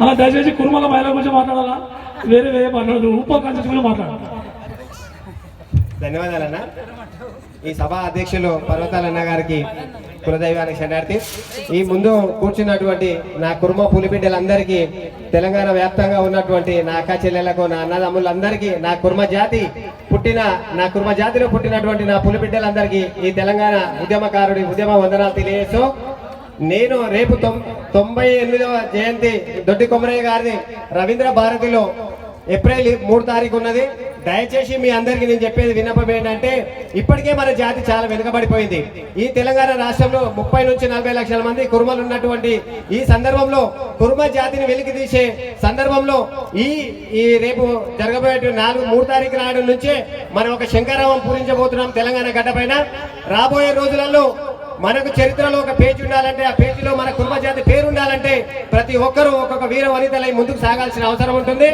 అలా దయచేసి కురుమల మహిళల గురించి మాట్లాడాలా? వేరే వేరే మాట్లాడదు. ఉప కాన్సెప్ట్ గురించి మాట్లాడాలి ధన్యవాదాలన్న. ఈ సభ అధ్యక్షులు పర్వతాలన్న గారికి కులదైవానికి శరణార్థి. ఈ ముందు కూర్చున్నటువంటి నా కుర్మ పులిబిడ్డలందరికీ తెలంగాణ వ్యాప్తంగా ఉన్నటువంటి నా అక్క చెల్లెలకు నా అన్నదమ్ములందరికీ నా కుర్మ జాతి పుట్టిన నా కుర్మ జాతిలో పుట్టినటువంటి నా పులిబిడ్డలందరికీ ఈ తెలంగాణ ఉద్యమకారుడి ఉద్యమ వందనాలు తెలియజేస్తూ నేను రేపు తొం తొంభై ఎనిమిదవ జయంతి దొడ్డి కొమరయ్య గారిది రవీంద్ర భారతిలో ఏప్రిల్ మూడు తారీఖు ఉన్నది. దయచేసి మీ అందరికీ నేను చెప్పేది విన్నపం ఏంటంటే ఇప్పటికే మన జాతి చాలా వెనుకబడిపోయింది. ఈ తెలంగాణ రాష్ట్రంలో ముప్పై నుంచి నలభై లక్షల మంది కురుమలు ఉన్నటువంటి ఈ సందర్భంలో కురుమ జాతిని వెలికి తీసే సందర్భంలో ఈ ఈ రేపు జరగబోయే నాలుగు మూడు తారీఖు నాడు నుంచే మనం ఒక శంకరావం పూరించబోతున్నాం తెలంగాణ గడ్డ పైన రాబోయే రోజులలో మనకు చరిత్రలో ఒక పేజీ ఉండాలంటే ఆ పేజీలో మన కుటుంబ జాతి పేరు ఉండాలంటే ప్రతి ఒక్కరూ ఒక్కొక్క వీర వనితలై ముందుకు సాగాల్సిన అవసరం ఉంటుంది.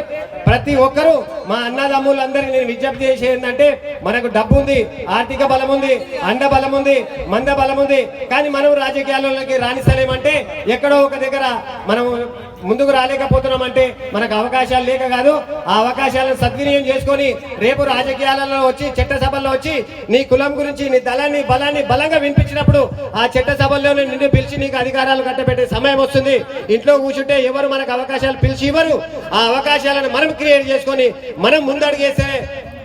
ప్రతి ఒక్కరూ మా అన్నదమ్ములందరినీ నేను విజ్ఞప్తి చేసేది ఏంటంటే మనకు డబ్బు ఉంది ఆర్థిక బలం ఉంది అండ బలం ఉంది మంద బలం ఉంది కానీ మనం రాజకీయాలలోకి రాణిస్తలేమంటే ఎక్కడో ఒక దగ్గర మనం ముందుకు రాలేకపోతున్నాం అంటే మనకు అవకాశాలు లేక కాదు. ఆ అవకాశాలను సద్వినియోగం చేసుకొని రేపు రాజకీయాలలో వచ్చి చట్టసభల్లో వచ్చి నీ కులం గురించి నీ దళాన్ని బలాన్ని బలంగా వినిపించినప్పుడు ఆ చట్టసభల్లోనే నిన్ను పిలిచి నీకు అధికారాలు కట్టబెట్టే సమయం వస్తుంది. ఇంట్లో కూర్చుంటే ఎవరు మనకు అవకాశాలు పిలిచి ఇవ్వరు. ఆ అవకాశాలను మనం క్రియేట్ చేసుకొని మనం ముందడుగేస్తే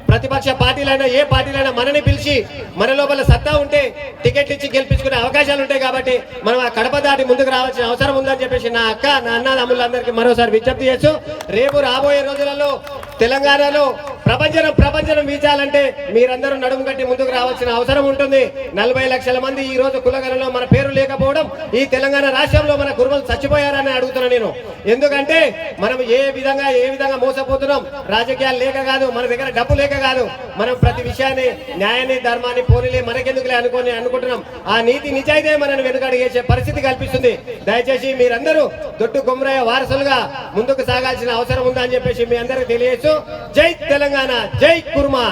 ప్రతిపక్ష పార్టీలైనా ఏ పార్టీలైనా మనని పిలిచి మన లోపల సత్తా ఉంటే టికెట్ ఇచ్చి గెలిపించుకునే అవకాశాలు ఉంటాయి కాబట్టి మనం ఆ కడప దాటి ముందుకు రావాల్సిన అవసరం ఉందని చెప్పేసి నా అక్క నా అన్న తమ్ముళ్ళందరికీ మరోసారి విజ్ఞప్తి చేస్తూ రేపు రాబోయే రోజులలో తెలంగాణలో ప్రపంచం ప్రపంచం వీచాలంటే మీరందరూ నడుము కట్టి ముందుకు రావాల్సిన అవసరం ఉంటుంది. నలభై లక్షల మంది ఈ రోజు కులగలలో మన పేరు లేకపోవడం ఈ తెలంగాణ రాష్ట్రంలో మన కురుమలు చచ్చిపోయారని అడుగుతున్నా నేను. ఎందుకంటే మనం ఏ విధంగా ఏ విధంగా మోసపోతున్నాం? రాజకీయాలు లేక కాదు మన దగ్గర డబ్బు లేక కాదు. మనం ప్రతి విషయాన్ని న్యాయాన్ని ధర్మాన్ని పోనీలే మనకెందుకులే అనుకొని అనుకో ఆ నీతి నిజాయితీ మనల్ని వెనుకడి చేసే పరిస్థితి కల్పిస్తుంది. దయచేసి మీరందరూ దొడ్డు కొమరయ్య వారసులుగా ముందుకు సాగాల్సిన అవసరం ఉందని చెప్పేసి మీ అందరికి తెలియజేస్తూ జై తెలంగాణ జై కుర్మా.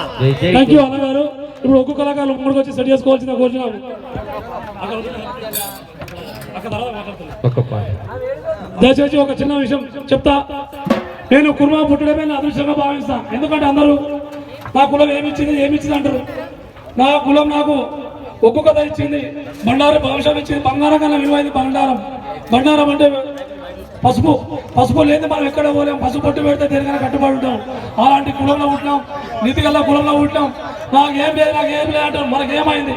ఇప్పుడు ఒక్కొక్క కళాకారులు ముందుకు వచ్చి సెట్ చేసుకోవాల్సిన పాట. దయచేసి ఒక చిన్న విషయం చెప్తా. నేను కుర్మా పుట్టడమే నా అదృష్టంగా భావిస్తా. ఎందుకంటే అందరూ నా కులం ఏమిచ్చింది? ఏమిచ్చింది? అంటారు. నా కులం నాకు ఒక్కొక్కత ఇచ్చింది. బండారం భవిష్యం ఇచ్చింది. బంగారం కన్నా విలువైంది బండారం. బండారం అంటే పసుపు. పసుపు లేదు మనం ఎక్కడ పోలేం. పసుపు పొట్టు పెడితే దేనికైనా కట్టుబడి ఉంటాం. అలాంటి కులంలో ఉంటాం నీతిగల్లా కులంలో ఉంటాం నాకు ఏం లేదు నాకు ఏం లేదు అంటారు. మనకేమైంది?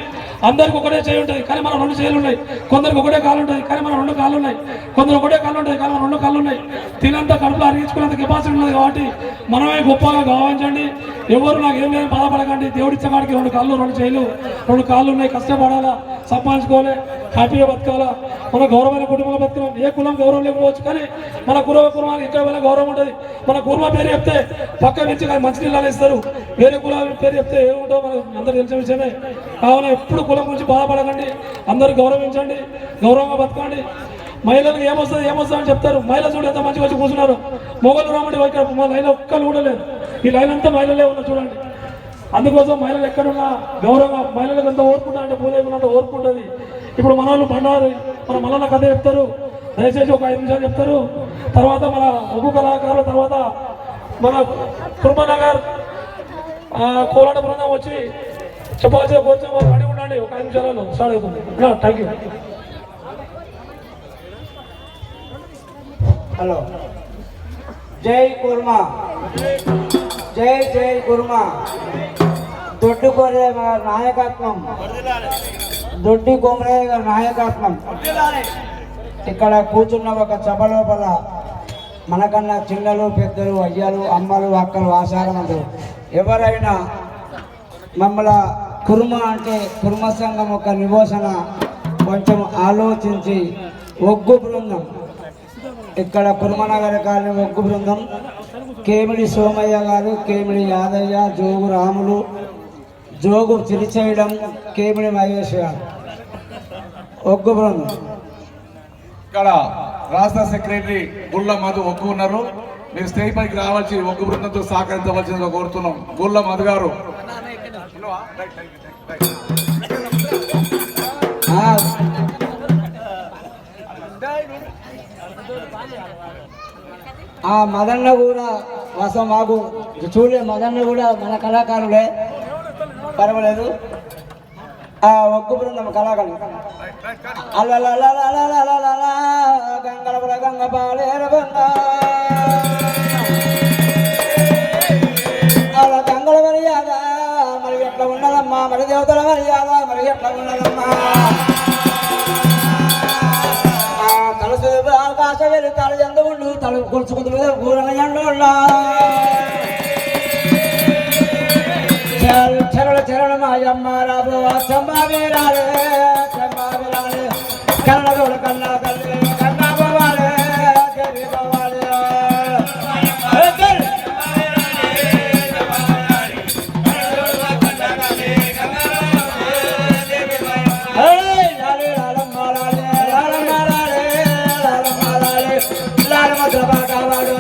అందరికి ఒకటే చేయి ఉంటుంది కానీ మన రెండు చేయలు ఉన్నాయి. కొందరికి ఒకటే కాళ్ళు ఉంటుంది కానీ మన రెండు కాళ్ళు ఉన్నాయి. కొందరు ఒకటే కాళ్ళు ఉంటుంది కానీ మన రెండు కాళ్ళు ఉన్నాయి. తినంత కడుపులో అరిగించుకున్నంత కెపాసిటీ ఉన్నది కాబట్టి మనమే గొప్పగా గౌరవించండి ఎవరు నాకు ఏం లేదు బాధపడకండి. దేవుడిచ్చే వాడికి రెండు కాళ్ళు రెండు చేయలు రెండు కాళ్ళు ఉన్నాయి. కష్టపడాలా? సంపాదించుకోవాలి హ్యాపీగా బతకాలా? మన గౌరవమైన కుటుంబంలో బతకడం ఏ కులం గౌరవం లేకపోవచ్చు కానీ మన కురవ కులానికి ఇంకా వేళ గౌరవం ఉంటుంది. మన కుర్మ పేరు చెప్తే పక్క నుంచి కానీ మంచి నీళ్ళు ఇస్తారు. వేరే కులాల పేరు చెప్తే ఏముంటో మనకు అందరూ తెలిసిన విషయమే. కావున ఎప్పుడు కులం గురించి బాధపడకండి. అందరూ గౌరవించండి. గౌరవంగా బతకండి. మహిళలకు ఏమొస్తుంది ఏమొస్తుంది అని చెప్తారు. మహిళలు చూడు ఎంత మంచిగా వచ్చి కూర్చున్నారు. మొగలు రాముడి ఇక్కడ మా లైన్ ఒక్కరు కూడా లేదు ఈ లైన్ అంతా మహిళలే ఉన్నారు చూడండి. అందుకోసం మహిళలు ఎక్కడున్నా గౌరవంగా మహిళలకు ఎంత ఓర్పుంటా అంటే పూలేకున్నంత ఓర్పు ఉంటుంది. ఇప్పుడు మన వాళ్ళు బండారు మన మల్లన్న కథ చెప్తారు. దయచేసి ఒక ఐదు నిమిషాలు చెప్తారు. తర్వాత మన ఒగ్గు కళాకారుల తర్వాత మన కుర్మనగర్ కోలాట బృందం వచ్చి చెప్పాల్సిన కొంచెం రెడీ ఉండండి. ఒక ఐదు నిమిషాలలో స్టార్ట్ అవుతుంది. Thank you hello. జై కుర్మా. జై జై కుర్మా. దొడ్డు కొరయ్య నాయకత్వం. దొడ్డి కొమరయ్య గారి నాయకత్వం. ఇక్కడ కూర్చున్న ఒక సభ లోపల మనకన్నా చిన్నలు పెద్దలు అయ్యలు అమ్మలు అక్కలు ఆశారములు ఎవరైనా మమ్మల కుర్మ అంటే కుర్మ సంఘం ఒక నివోసన కొంచెం ఆలోచించి ఒగ్గు బృందం. ఇక్కడ కుర్మనగర్ కాలనీ ఒగ్గు బృందం. కేమిడి సోమయ్య గారు కేమిడి యాదయ్య జోగు రాములు జోగు తిరిచేయడం కేమిడి మహేష్ గారు. ఒగ్గు బృందం ఇక్కడ రాష్ట్ర సెక్రటరీ గుళ్ళ మధు ఒగ్గు ఉన్నారు. మీరు స్టేజ్ పైకి రావాల్సి ఒగ్గు బృందంతో సహకరించవలసిందిగా కోరుతున్నాం. గుళ్ళ మధు గారు. ఆ, మదన్న కూడా వాస్తవం మాకు. చూడలే మదన్న కూడా మన కళాకారులే. పర్వాలేదు. ఒగ్గు బృందం కళాగం గంగళ గంగ బాలేర బంగ అలా గంగళ మర్యాద మరి ఎట్లా ఉన్నదమ్మా మరి దేవతల మర్యాద మరి ఎట్లా ఉన్నదమ్మా తలసు ఆకాశ వెళ్ళి తల ఎందు ఉండు తల కొలుచుకుందు కూరల ఎండు మాయమ్మ రాబో చంబావే రాలే చంబావే రాలే కన్నదోడు కన్నా కల్లి కన్నా పోవాలే దేవి పోవాలే లాలమ్మ రాలే లాలమ్మ రాలే లాలమ్మ బాగా వాడు